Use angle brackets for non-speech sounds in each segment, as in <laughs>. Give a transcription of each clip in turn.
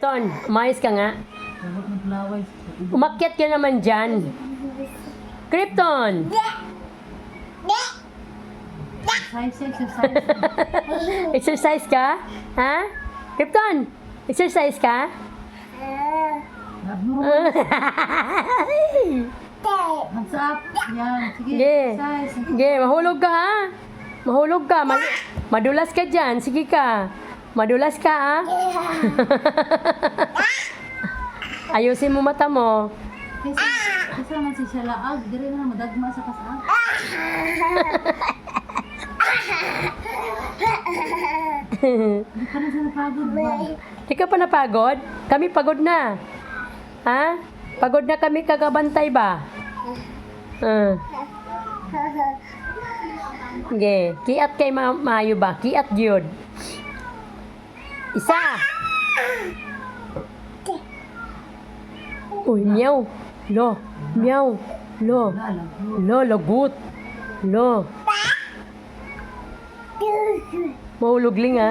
Ton, mais ka nga. Umakyat ka naman dyan. Krypton! <laughs> Exercise, ka? Ha? Krypton! Exercise ka? Hands up. Yan. Sige, Sige. exercise. Sige, mahulog ka ha? Mahulog ka. Mal- madulas ka dyan. Sige ka. Madulas ka ha? <laughs> Ayusin mo mata mo. Kasi, kasi naman si siya laag. Dire na madagma sa kasaan. Hindi ka na siya napagod ba? Di ka pa napagod? Kami pagod na. Ha? Pagod na kami kagabantay ba? Uh. Sige, kiat kay ma maayo ba? Kiat gyud. Isa. Uy, meow. Lo, meow. Lo, lo, lagut. Lo. Mahulog ling <laughs> ha.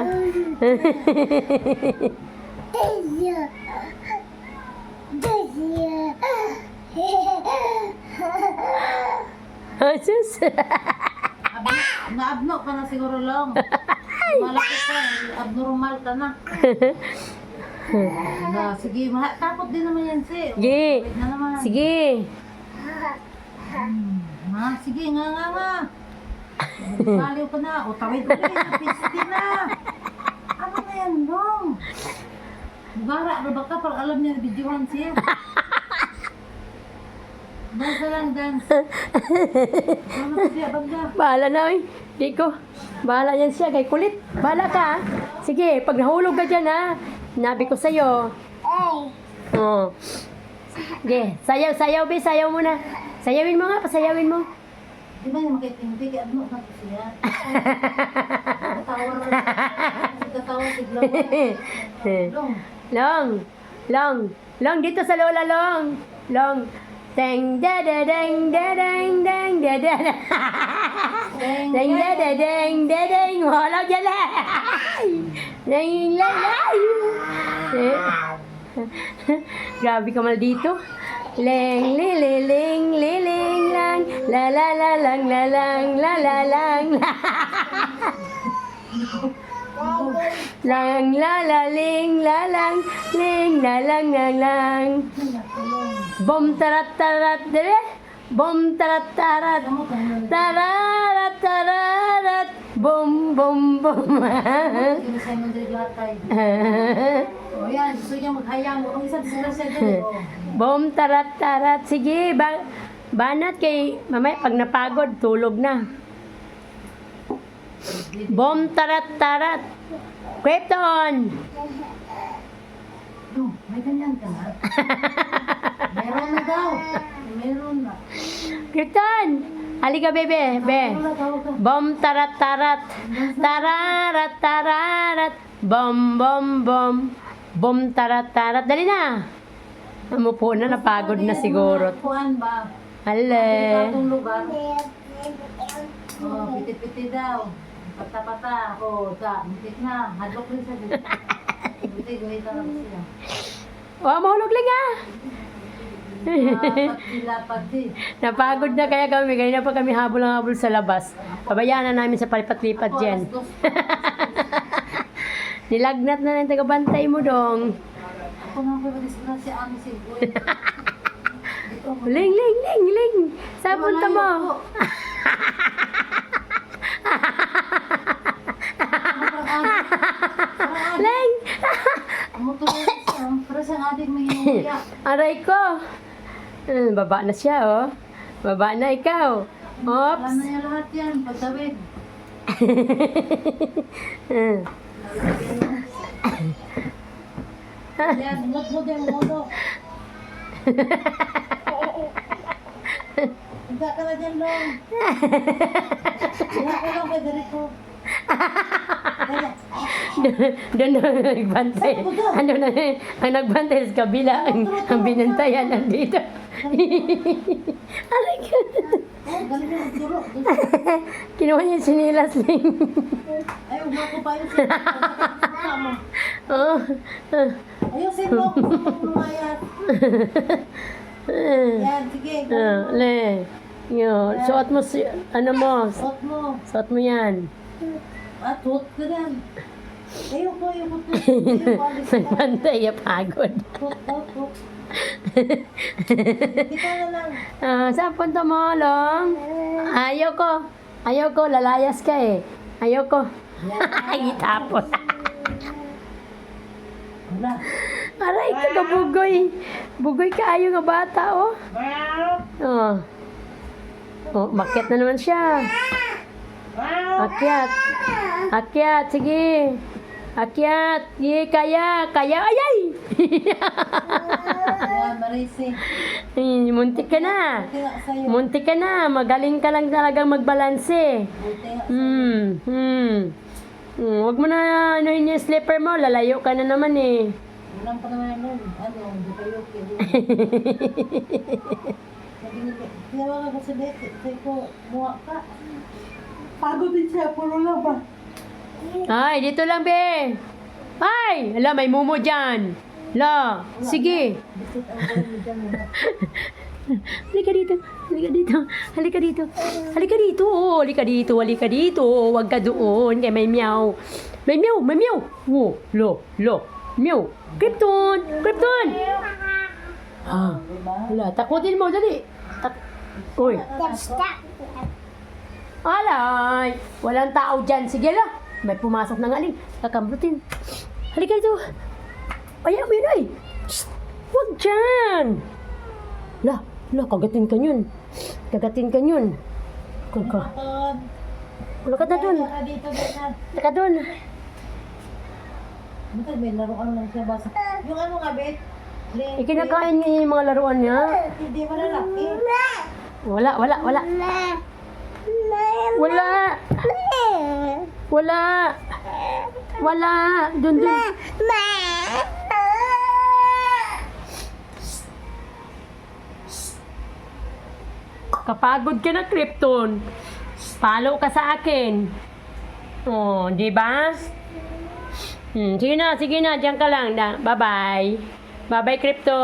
Asus. Abno, naabno ka na siguro lang. <laughs> Malaki ka. Abnormal ka na. <laughs> Na, sige, maha, tapos din naman yan, si. Sige. Wait na naman. Sige. Ma, sige, nga nga nga. Baliw ka na. O, tawid ulit. Pisti na. Ano na yan, dong? Bara, ano ba ka? Pag alam niya, videohan siya. Na lang, dance. <laughs> Ano siya, banda? Bahala na oy. Di ko. Bahala yan siya. Kay kulit. Bahala ka. Sige, pag nahulog ka dyan ha. Nabi ko sa'yo. Oh. Sige, sayaw, sayaw, be. Sayaw mo na. Sayawin mo nga, pasayawin mo. Di ba yung makitindi? Kaya ano to siya? Katawa na. Katawa si Glow. Dong. long, long, long. Dito sa lola, long. Long. Deng da da deng da deng deng da da da. Deng, Deng da da deng da deng. Wala dyan na. Deng la la. Eh. Grabe ka mal dito. Leng li li ling li ling lang la la la lang la lang la la lang la. Lang la la ling la lang ling la lang la lang. Bom tarat tarat dire. Bom tarat tarat. Tararat tararat. Bom bom bom. Yan, gusto niya maghayang. Ang isang din. o. bom tarat tarat. Sige, ba banat kay mamaya pag napagod tulog na. Bom tarat tarat. Krypton. Dong, may ganyan ka na. <laughs> Meron na daw. Meron na. Krypton. Halika bebe, be. Bom tarat tarat. Tararat tararat. Bom bom bom. Bom tarat tarat. Dali na. Umupo na, napagod na siguro. Kuhan ba? Lugar. Oh, piti-piti daw. Pata-pata. Oh, ta, mitik na. Hadlok rin siya dito. <laughs> Buti, gawin talaga siya. Oh, mahulog lang ah. <laughs> Napagod na kaya kami. Ganyan pa kami habol ng habol sa labas. Pabayaan na namin sa palipat-lipat dyan. <laughs> Nilagnat na lang yung tagabantay mo dong. Ako nga ko ano si Boy. Dito ako. Ling, ling, ling, ling. Saan punta mo? <laughs> Ling! Ang. Parang siyang adik may. Aray ko. Hmm, baba na siya, oh. Baba na ikaw. Alam Oops. na niya lahat yan. Pagtawid. <laughs> Hmm. Yan, umot mo din, umulo. Higa ka na dyan, Long. Higa ka lang kay Dereko. Doon na nagbantay. Ano na, ang nagbantay sa kabila, ang, ang binantayan nandito. Aray ko. Oh. Kinuha niya yung sinilas Ling. Ay, umako pa yun siya. Oh. Ayusin <laughs> mo. Gusto mo lumayas. Yan, sige. Ah, le. Yo, suot mo si, ano mo, Suot mo. suot mo yan. At suot ka yan. Ayoko, ayoko. <laughs> Ayoko. Nagpantay, pagod. Suot, suot, ka na lang. Ah, saan punta mo, Long? Ayoko. Ayoko, lalayas ka eh. Ayoko. Ay, <laughs> itapon. Wala. Aray ka ka, bugoy. Bugoy ka, ayaw nga bata, oh. Oh. Oh, makit na naman siya. Akyat. Akyat, sige. Akyat. Ye, kaya. Kaya, ay, ay! Yan, <laughs> Marisi. Ay, Muntik ka na. Buti nga sa'yo. Muntik ka na. Magaling ka lang talagang magbalanse. Buti nga. Hmm, hmm. Hmm, Huwag mo na anuhin yung slipper mo. Lalayo ka na naman eh. Ulang pa naman nun. Ano, hindi kayo okay. Sabi niya, tinawagan ko si Betty. Sabi ko, muha ka. Pagod din siya, puro lang ba? Ay, dito lang, be. Ay, ala, may mumo dyan. La, sige. Halika dito. Halika dito. Halika dito. Halika dito. Halika dito. Halika dito. Huwag ka doon. Kaya may meow. May meow. May meow. Oh, lo, lo. Meow. Krypton. Krypton. Ah. Wala. Takutin mo. Dali. Tak Uy. Alay. Walang tao dyan. Sige la. May pumasok ng aling. Kakamrutin. Halika dito. Ayaw mo yun ay. Shh. Huwag dyan. La, la, kagatin ka yun. Kagatin ka yun. Bakit? Wala ka na dun. Kaya. Wala ka dun. Buta, may laruan lang siya basa. Yung ano nga, Bet? Ikinakain niya yung mga laruan niya. Hindi malalaki. Wala, wala, wala. Wala. Wala. Wala. Dun, dun. Kapagod ka na, Krypton. Follow ka sa akin. Oh, di ba? Hmm, sige na, sige na, diyan ka lang. Bye-bye. Bye-bye, Krypton.